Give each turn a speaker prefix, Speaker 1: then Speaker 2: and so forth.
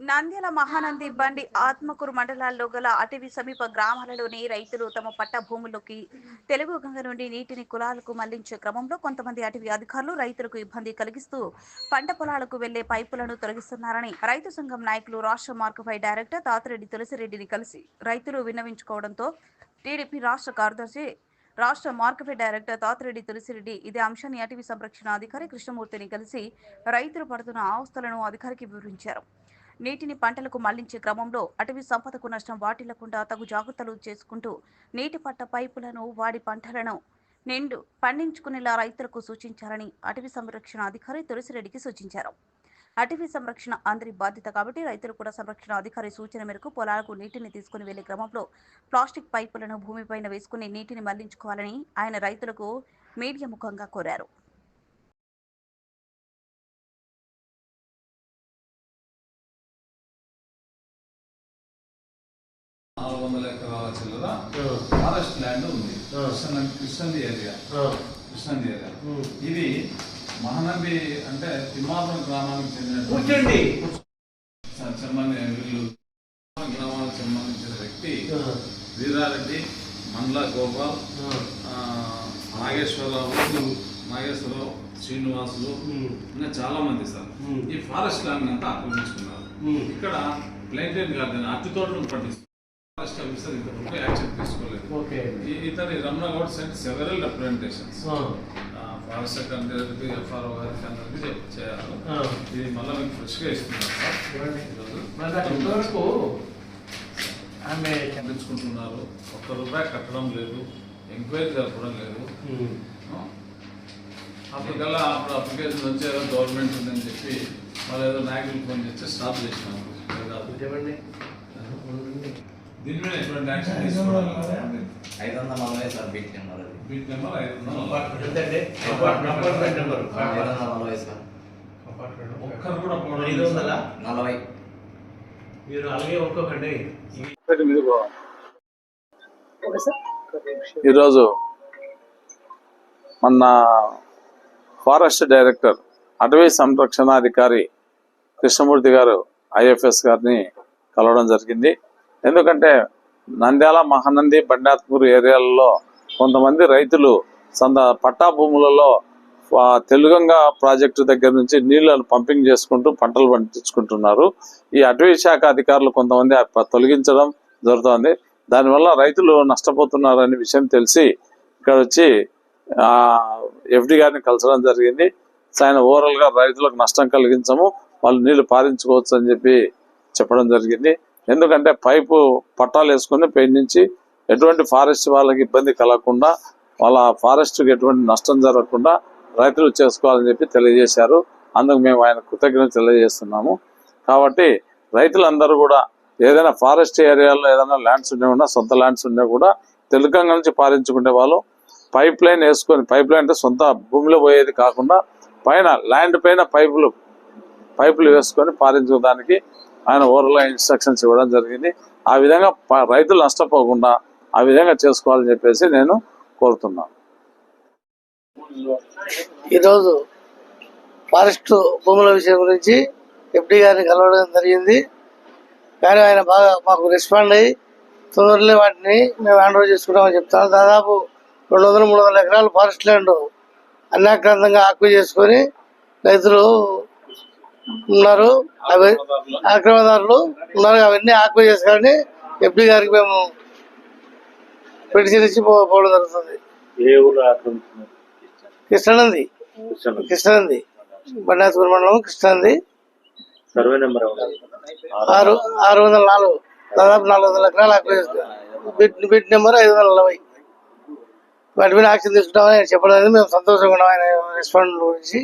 Speaker 1: నంద్యాల మహానంది బండి ఆత్మకూరు మండలాల్లో గల అటవీ సమీప గ్రామాలలోని రైతులు తమ పట్ట భూముల్లోకి తెలుగు గంగ నుండి నీటిని కులాలకు మళ్ళించే క్రమంలో కొంతమంది అటవీ అధికారులు రైతులకు ఇబ్బంది కలిగిస్తూ పంట పొలాలకు వెళ్ళే పైపులను తొలగిస్తున్నారని రైతు సంఘం నాయకులు రాష్ట్ర మార్కుపై డైరెక్టర్ తాతిరెడ్డి తులసిరెడ్డిని కలిసి రైతులు విన్నవించుకోవడంతో టీడీపీ రాష్ట్ర కార్యదర్శి రాష్ట్ర మార్కెట్ డైరెక్టర్ తాతిరెడ్డి తులసిరెడ్డి ఇదే అంశాన్ని అటవీ సంరక్షణ అధికారి కృష్ణమూర్తిని కలిసి రైతులు పడుతున్న ఆవస్థలను అధికారికి వివరించారు. నీటిని పంటలకు మళ్ళించే క్రమంలో అటవీ సంపదకు నష్టం వాటిల్లకుండా తగు జాగ్రత్తలు చేసుకుంటూ నీటి పట్ట పైపులను వాడి పంటలను నిండు పండించుకునేలా రైతులకు సూచించారని అటవీ సంరక్షణ అధికారి తులసిరెడ్డికి సూచించారు. అటవీ సంరక్షణ అందరి బాధ్యత కాబట్టి రైతులు కూడా సంరక్షణ అధికారి సూచన మేరకు పొలాలకు నీటిని తీసుకుని వెళ్ళే క్రమంలో ప్లాస్టిక్ పైపులను భూమిపైన వేసుకుని నీటిని మళ్ళించుకోవాలని ఆయన రైతులకు మీడియా ముఖంగా కోరారు.
Speaker 2: నాలుగు వందల ఎకరాల చిల్లర ఫారెస్ట్ ల్యాండ్ ఉంది. కృష్ణ కృష్ణంది ఏరియా. కృష్ణంది ఏరియా. ఇది మహానంది అంటే తిమ్మాపురం గ్రామానికి చెందిన చెమ్మని వీళ్ళు గ్రామానికి సంబంధించిన వ్యక్తి వీరారెడ్డి మండల గోపాల్ నాగేశ్వరరావు నాగేశ్వరరావు శ్రీనివాసులు ఇంకా చాలా మంది సార్ ఈ ఫారెస్ట్ ల్యాండ్ అంతా ఆక్రమించుకున్నారు. ఇక్కడ ప్లైంటైన్ గార్డెన్ అట్టి తోటను పండిస్తారు యాక్షన్ తీసుకోలేదు
Speaker 3: ఓకే
Speaker 2: ఈ- ఇతని Ramana Goud sent several representations forest secretary FRO గారికి అందరికీ చెప్- చేయాలి ఇది మళ్ళీ మీకు ఫ్రెష్గా ఇస్తున్నారు
Speaker 3: ఆమె
Speaker 2: ఒక్క రూపాయి కట్టడం లేదు. ఎంక్వైరీ జరపడం లేదు. అప్పటికల్లా అప్పుడు అప్లికేషన్ వచ్చి ఏదో గవర్నమెంట్ ఉందని చెప్పి వాళ్ళు ఏదో నాయకులు ఫోన్ చేస్తే స్టాప్ చేసినాము. దీని మీద ఎటువంటి యాక్షన్ తీసుకోవాలి
Speaker 4: ఐదు వందల నలభై సార్ బీట్ నెంబర్ అది.
Speaker 2: బీట్ నెంబర్ ఐదు వందలు
Speaker 4: నలభై సార్
Speaker 2: ఒక్కరు కూడా
Speaker 3: ఐదు వందల
Speaker 4: నలభై.
Speaker 3: మీరు అలాగే.
Speaker 2: ఈరోజు మన ఫారెస్ట్ డైరెక్టర్ అటవీ సంరక్షణాధికారి కృష్ణమూర్తి గారు ఐఎఫ్ఎస్ గారిని కలవడం జరిగింది. ఎందుకంటే నంద్యాల మహానంది బండాత్పూర్ ఏరియాలలో కొంతమంది రైతులు సంద పట్టా భూములలో తెలుగంగా ప్రాజెక్టు దగ్గర నుంచి నీళ్ళను పంపింగ్ చేసుకుంటూ పంటలు పండించుకుంటున్నారు. ఈ అటవీ శాఖ అధికారులు కొంతమంది తొలగించడం జరుగుతోంది. దానివల్ల రైతులు నష్టపోతున్నారనే విషయం తెలిసి ఇక్కడ వచ్చి ఎఫ్డి గారిని కలచడం జరిగింది. ఆయన ఓవరాల్గా రైతులకు నష్టం కలిగించము వాళ్ళు నీళ్ళు పారించుకోవచ్చు అని చెప్పి చెప్పడం జరిగింది. ఎందుకంటే పైపు పట్టాలు వేసుకొని పై నుంచి ఎటువంటి ఫారెస్ట్ వాళ్ళకి ఇబ్బంది కలగకుండా వాళ్ళ ఫారెస్ట్కి ఎటువంటి నష్టం జరగకుండా రైతులు చేసుకోవాలని చెప్పి తెలియజేశారు. అందుకు మేము ఆయన కృతజ్ఞత తెలియజేస్తున్నాము. కాబట్టి రైతులందరూ కూడా ఏదైనా ఫారెస్ట్ ఏరియాలో ఏదైనా ల్యాండ్స్ ఉండే కూడా సొంత ల్యాండ్స్ ఉన్నా కూడా తెలుగంగ నుంచి పారించుకునే వాళ్ళు పైప్ లైన్ వేసుకొని పైప్ లైన్ అంటే సొంత భూమిలో పోయేది కాకుండా పైన ల్యాండ్ పైన పైపులు పైపులు వేసుకొని పారించుకోవడానికి ఆయన ఓవర్గా ఇన్స్ట్రక్షన్స్ ఇవ్వడం జరిగింది. ఆ విధంగా ప- రైతులు నష్టపోకుండా ఆ విధంగా చేసుకోవాలని చెప్పేసి నేను కోరుతున్నాను.
Speaker 5: ఈరోజు ఫారెస్ట్ భూముల విషయం గురించి ఎఫ్డి గారిని కలవడం జరిగింది. కానీ ఆయన బాగా మాకు రెస్పాండ్ అయ్యి తొందరలో వాటిని మేము హ్యాండ్ ఓవర్ చేసుకుంటామని చెప్తాను దాదాపు రెండు వందల మూడు వందల ఎకరాలు ఫారెస్ట్ ల్యాండ్ అన్యాక్రాంతంగా ఆక్వి చేసుకొని రైతులు ఉన్నారు. అవి ఆక్రమణదారులు ఉన్నారు. అవన్నీ ఆక్వై చేసుకోవాలని ఎఫ్డి గారికి మేము పిటిషన్ ఇచ్చి పోవడం జరుగుతుంది. కృష్ణనంది. కృష్ణనంది. బండాసుపూర్ మండలం కృష్ణనంది.
Speaker 3: సర్వే నెంబర్
Speaker 5: ఆరు ఆరు వందల నాలుగు. దాదాపు నాలుగు వందల ఎకరాలు అక్కడ బిట్ బిట్ నెంబర్ ఐదు వందల నలభై. వాటి మీద యాక్షన్ తీసుకుంటామని చెప్పడం మేము సంతోషంగా ఉన్నాం. ఆయన రెస్పాండ్ గురించి.